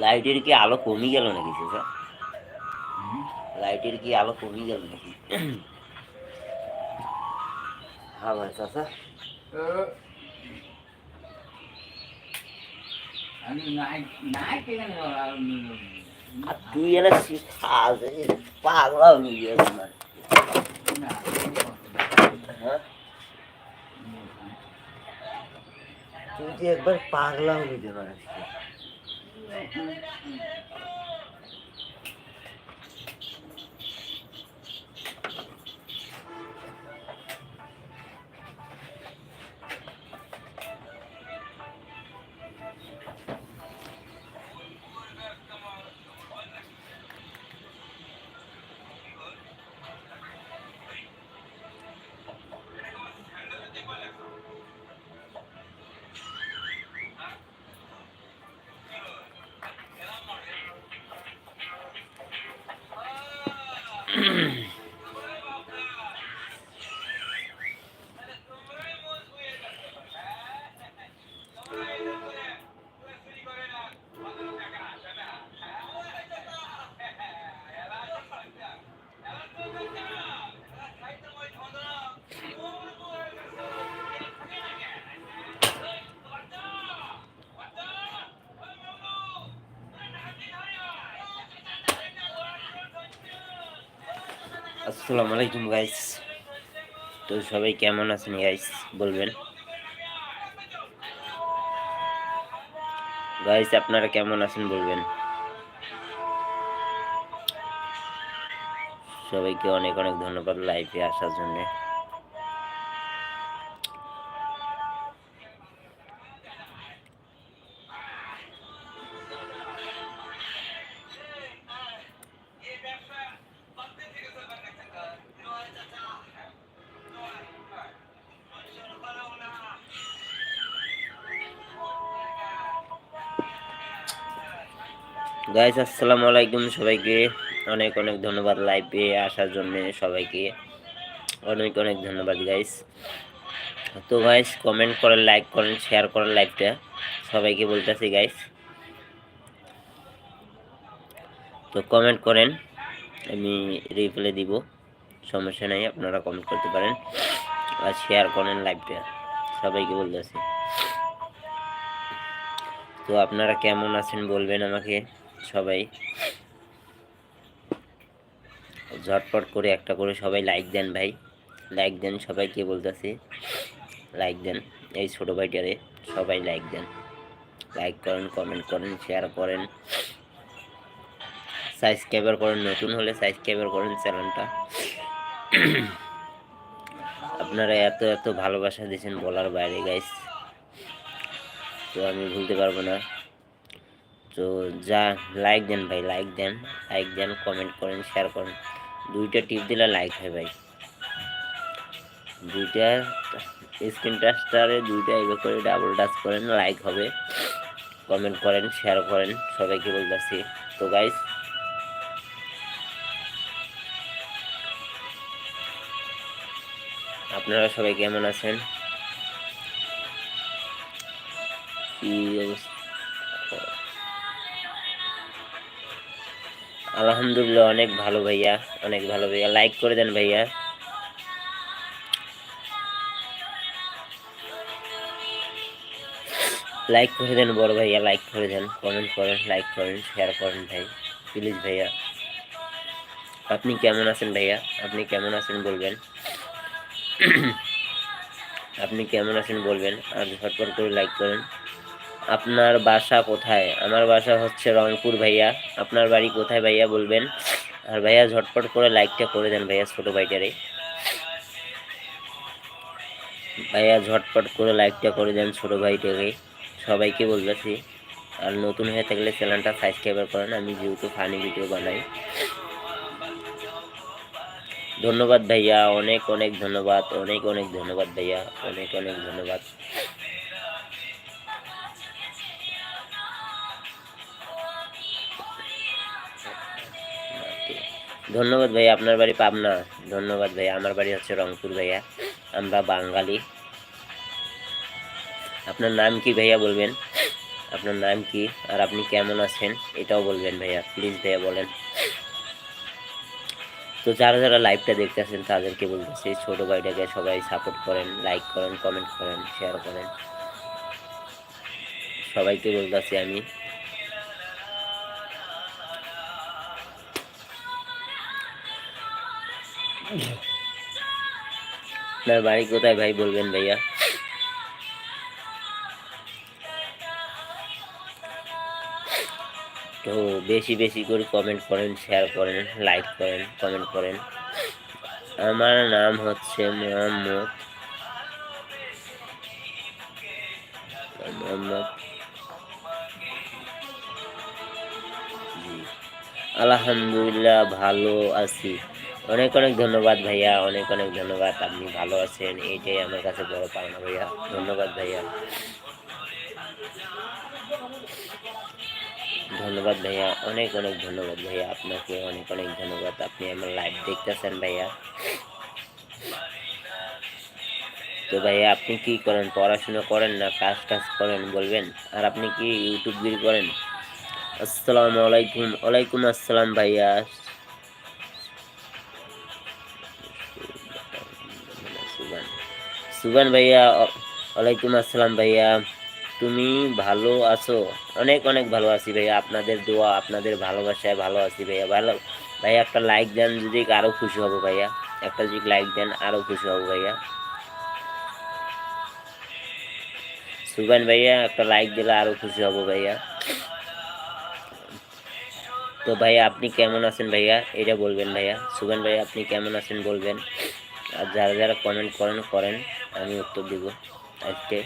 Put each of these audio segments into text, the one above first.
লাইটের কি আলো কমে গেল নাকি স্যার লাইটের কি আলো কমে গেল নাকি হ্যাঁ ভাই চাচা আমি নাই নাই কেন আর তুই এনে পাগলা হয়ে গেছে মানে হ্যাঁ তুই যে একবার পাগলা হয়ে যেতে পারিস Oh, আসসালামু আলাইকুম গাইস তো সবাই কেমন আছেন গাইস বলবেন। গাইস আপনারা কেমন আছেন, বলবেন। সবাইকে অনেক অনেক ধন্যবাদ লাইফে আসার জন্য। গাইস আসসালামু আলাইকুম সবাইকে। অনেক অনেক ধন্যবাদ লাইভে আসার জন্য সবাইকে। অনেক অনেক ধন্যবাদ গাইস তো গাইস কমেন্ট করেন লাইক করেন শেয়ার করেন লাইভটা সবাইকে বলতেছি গাইস তো কমেন্ট করেন, আমি রিপ্লাই দিব। সমস্যা নাই, আপনারা কমেন্ট করতে পারেন। আর শেয়ার করেন লাইভটা সবাইকে বলতেছি। তো আপনারা কেমন আছেন, বলবেন আমাকে। সবাই। ঝটপট করে একটা করে সবাই লাইক দেন ভাই। লাইক দেন সবাইকে বলতেছি? লাইক দেন। এই ছোটো ভাইটারে সবাই লাইক দেন। লাইক করেন কমেন্ট করেন শেয়ার করেন। সাবস্ক্রাইবার করেন, নতুন হলে সাবস্ক্রাইবার করেন চ্যানেলটা আপনারা এত এত ভালোবাসা দিয়েছেন বলার বাইরে গাইস তো আমি ভুলতে পারব না। তো যা লাইক দেন ভাই লাইক দেন। লাইক দেন কমেন্ট করেন শেয়ার করেন। দুইটা টিপ দিলে লাইক হয় ভাই। দুইটা স্ক্রিন টাচটারে দুইটা এগো করে ডাবল টাচ করেন লাইক হবে। কমেন্ট করেন শেয়ার করেন, সবাইকে বলতেছি। তো গাইস আপনারা সবাই কেমন আছেন? কি অবস্থা? আলহামদুলিল্লাহ, অনেক ভালো ভাইয়া, অনেক ভালো ভাইয়া। লাইক করে দেন ভাইয়া। লাইক করে দেন বড় ভাইয়া লাইক করে দেন। কমেন্ট করেন লাইক করেন শেয়ার করেন ভাই। প্লিজ ভাইয়া। আপনি কেমন আছেন ভাইয়া? আপনি কেমন আছেন বলবেন। আপনি কেমন আছেন বলবেন। আর ঝটপট করে লাইক করেন। আপনার বাসা কোথায়? আমার বাসা হচ্ছে রংপুর ভাইয়া। আপনার বাড়ি কোথায় ভাইয়া বলবেন? আর ভাইয়া ঝটপট করে লাইকটা করে দেন ভাইয়া ছোটো ভাইটারে। ভাইয়া ঝটপট করে লাইকটা করে দেন ছোটো ভাইটাকে। সবাইকে বলতেছি, আর নতুন হয়ে থাকলে চ্যানেলটা সাবস্ক্রাইবার করেন, আমি যেহেতু ফানি ভিডিও বানাই। ধন্যবাদ ভাইয়া, অনেক অনেক ধন্যবাদ, অনেক অনেক ধন্যবাদ ভাইয়া, অনেক অনেক ধন্যবাদ। ধন্যবাদ ভাইয়া, আপনার বাড়ি পাবনা। ধন্যবাদ ভাইয়া, আমার বাড়ি হচ্ছে রংপুর ভাইয়া। আমরা বাঙালি। আপনার নাম কি ভাইয়া বলবেন? আপনার নাম কি? আর আপনি কেমন আছেন? এটাও বলবেন ভাইয়া, প্লিজ ভাইয়া বলেন। তো যারা যারা লাইভটা দেখতেছেন, তাদেরকে বলতেছি, ছোট ভাইটাকে সবাই সাপোর্ট করেন লাইক করেন কমেন্ট করেন শেয়ার করেন। সবাইকে বলতেছি আমি আপনার বাড়ি কোথায় ভাই বলবেন ভাইয়া? তো বেশি বেশি করে কমেন্ট করেন শেয়ার করেন লাইক করেন কমেন্ট করেন। আমার নাম হচ্ছে মোহাম্মদ। মোহাম্মদ। আলহামদুলিল্লাহ ভালো আছি। অনেক অনেক ধন্যবাদ ভাইয়া, অনেক অনেক ধন্যবাদ। আপনি ভালো আছেন, এইটাই আমার কাছে বড় পাওনা ভাইয়া। ধন্যবাদ ভাইয়া। ধন্যবাদ ভাইয়া, অনেক অনেক ধন্যবাদ ভাইয়া আপনাকে, অনেক অনেক ধন্যবাদ। আপনি আমার লাইভ দেখতেছেন ভাইয়া। তো ভাইয়া, আপনি কি করেন? পড়াশোনা করেন না? কাজ টাজ করেন, বলবেন? আর আপনি কি ইউটিউব গিরি করেন? আসসালামু আলাইকুম। ওয়ালাইকুম আসসালাম ভাইয়া। সুবান ভাইয়া ওয়া- ওয়ালাইকুম আসসালাম ভাইয়া। তুমি ভালো আছো? অনেক অনেক ভালো আছি ভাইয়া। আপনাদের দোয়া, আপনাদের ভালোবাসায় ভালো আছি ভাইয়া। ভালো, ভাইয়া, একটা লাইক দেন, যদি আরও খুশি হব ভাইয়া। একটা যদি লাইক দেন আরও খুশি হব ভাইয়া। সুবান ভাইয়া, একটা লাইক দিলে আরও খুশি হব ভাইয়া। তো ভাইয়া, আপনি কেমন আছেন ভাইয়া? এটা বলবেন ভাইয়া। সুবান ভাইয়া, আপনি কেমন আছেন বলবেন? আর যারা যারা কমেন্ট করেন করেন, আমি উত্তর দিব আজকে।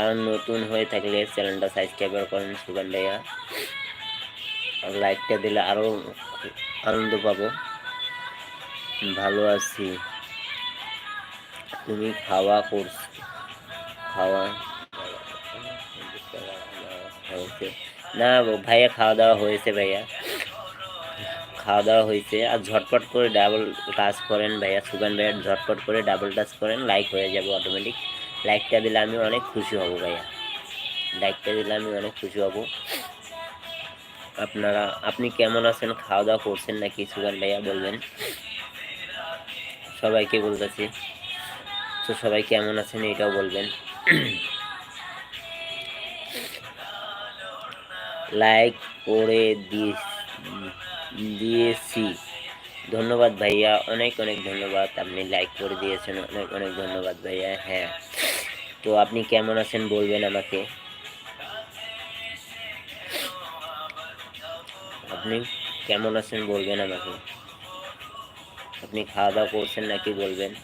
আর নতুন হয়ে থাকলে চ্যানেলটা সাবস্ক্রাইব করেন সুগান ভাইয়া আর লাইকটা দিলে আরও আনন্দ পাবো। ভালো আছি। তুমি খাওয়া করছ, খাওয়া না, ভাইয়া খাওয়া দাওয়া হয়েছে ভাইয়া। খাওয়া দাওয়া হয়েছে আর ঝটপট করে ডাবল টাচ করেন ভাইয়া, সুগান ভাইয়া, ঝটপট করে ডাবল টাচ করেন লাইক হয়ে যাবে অটোমেটিক লাইকটা দিলে আমি অনেক খুশি হব ভাইয়া। লাইকটা দিলে আমি অনেক খুশি হব। আপনারা, আপনি কেমন আছেন? খাওয়া দাওয়া করছেন নাকি সুগান ভাইয়া বলবেন? সবাইকে বলতেছি। তো সবাই কেমন আছেন এটাও বলবেন। লাইক করে দিয়ে দিয়েছি। ধন্যবাদ ভাইয়া। অনেক অনেক ধন্যবাদ। আপনি লাইক করে দিয়েছেন। অনেক অনেক ধন্যবাদ ভাইয়া। হ্যাঁ। তো আপনি কেমন আছেন বলবেন আমাকে? আপনি কেমন আছেন বলবেন আমাকে? আপনি খাওয়া দাওয়া করছেন নাকি বলবেন?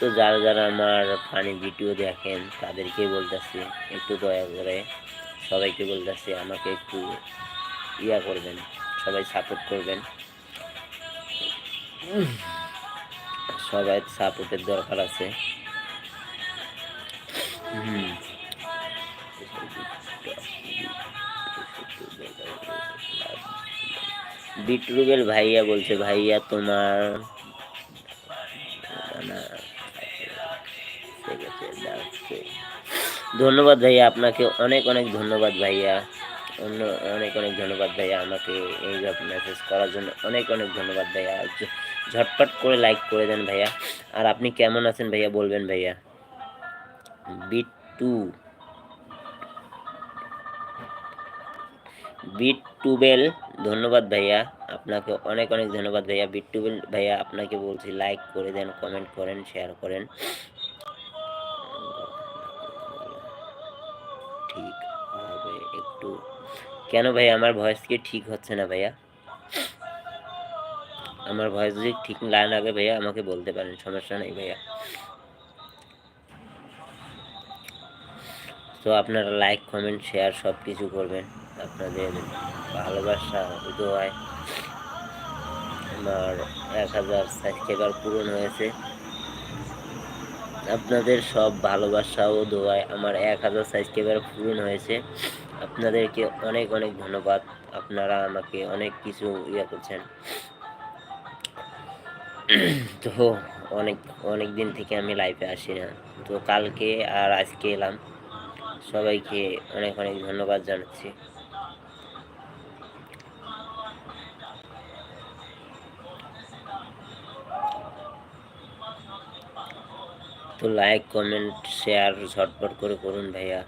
তো যারা যারা আমার ফানি ভিডিও দেখেন তাদেরকে বলতেছি, একটু দয়া করে সবাইকে বলতেছি, আমাকে একটু ইয়া করবেন, সবাই সাপোর্ট করবেন। সবাই সাপোর্টের দরকার আছে। হুম ভাইয়া বলছে, ভাইয়া, তোমার ধন্যবাদ ভাইয়া, আপনাকে অনেক অনেক ধন্যবাদ ভাইয়া। অন্য অনেক অনেক ধন্যবাদ ভাইয়া আমাকে এইভাবে মেসেজ করার জন্য। অনেক অনেক ধন্যবাদ ভাইয়া। ঝটপট করে লাইক করে দেন ভাইয়া। আর আপনি কেমন আছেন ভাইয়া বলবেন ভাইয়া? বিট্টু। বিট্টুবেল, ধন্যবাদ ভাইয়া। আপনাকে অনেক অনেক ধন্যবাদ ভাইয়া। বিট্টুবেল ভাইয়া, আপনাকে বলছি লাইক করে দেন কমেন্ট করেন শেয়ার করেন। কেন ভাই আমার ভয়েস কি ঠিক হচ্ছে না ভাইয়া? আমার ভয়েস যদি ঠিক না লাগে ভাইয়া, আমাকে বলতে পারেন, সমস্যা নেই ভাইয়া। তো আপনারা লাইক কমেন্ট শেয়ার সব কিছু করবেন। আপনাদের ভালোবাসা দোয়ায় আমার এক হাজার সাবস্ক্রাইবার পূরণ হয়েছে। আপনাদের সব ভালোবাসা ও দোয়ায় আমার এক হাজার সাবস্ক্রাইবার পূরণ হয়েছে। আপনাদেরকে অনেক অনেক ধন্যবাদ। আপনারা আমাকে অনেক কিছু ইয়ে করছেন। তো অনেক অনেক দিন থেকে আমি লাইভে আসি না। তো কালকে আর আজকে এলাম। সবাইকে অনেক অনেক ধন্যবাদ জানাচ্ছি। তো লাইক কমেন্ট শেয়ার ঝটপট করে করুন ভাইয়া।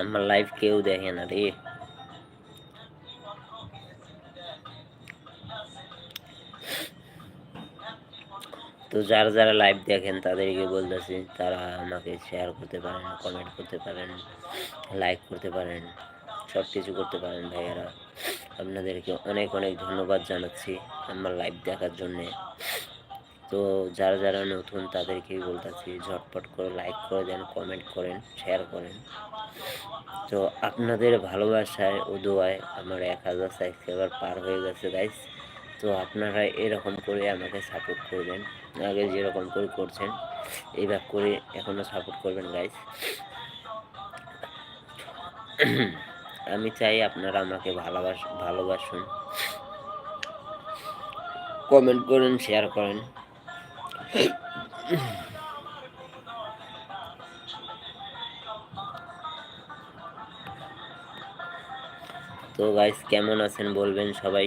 আমার লাইভ কেউ দেখে না রে তো যারা যারা লাইভ দেখেন তাদেরকে বলতেছি তারা আমাকে শেয়ার করতে পারেন কমেন্ট করতে পারেন লাইক করতে পারেন সব কিছু করতে পারেন ভাইয়ারা আপনাদেরকে অনেক অনেক ধন্যবাদ জানাচ্ছি আমার লাইভ দেখার জন্যে তো যারা যারা নতুন তাদেরকেই বলতেছি, ঝটপট করে লাইক করে দেন কমেন্ট করেন শেয়ার করেন। তো আপনাদের ভালোবাসায় ও দোয়ায় আমার এক হাজার সাবস্ক্রাইবার পার হয়ে গেছে গাইস তো আপনারা এরকম করে আমাকে সাপোর্ট করবেন আগে যেরকম করে করছেন, এইভাবে করে এখনও সাপোর্ট করবেন গাইস আমি চাই আপনারা আমাকে ভালোবাস, ভালোবাসুন। কমেন্ট করেন শেয়ার করেন। তো গাইস কেমন আছেন বলবেন সবাই?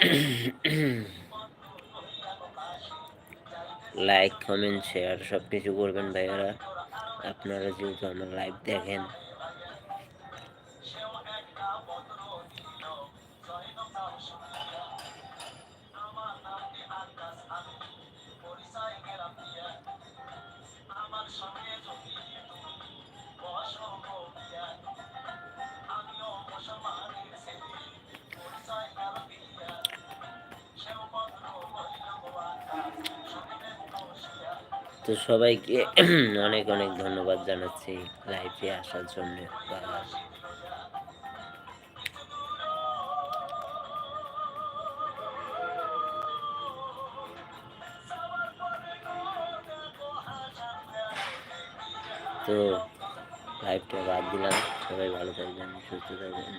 লাইক কমেন্ট শেয়ার সব কিছু করবেন ভাইয়ারা। আপনারা যেহেতু আমার লাইভ দেখেন তো সবাইকে অনেক অনেক ধন্যবাদ জানাচ্ছি লাইভে আসার জন্য। তো লাইভটা বাদ দিলাম। সবাই ভালো থাকবেন, সুস্থ থাকবেন।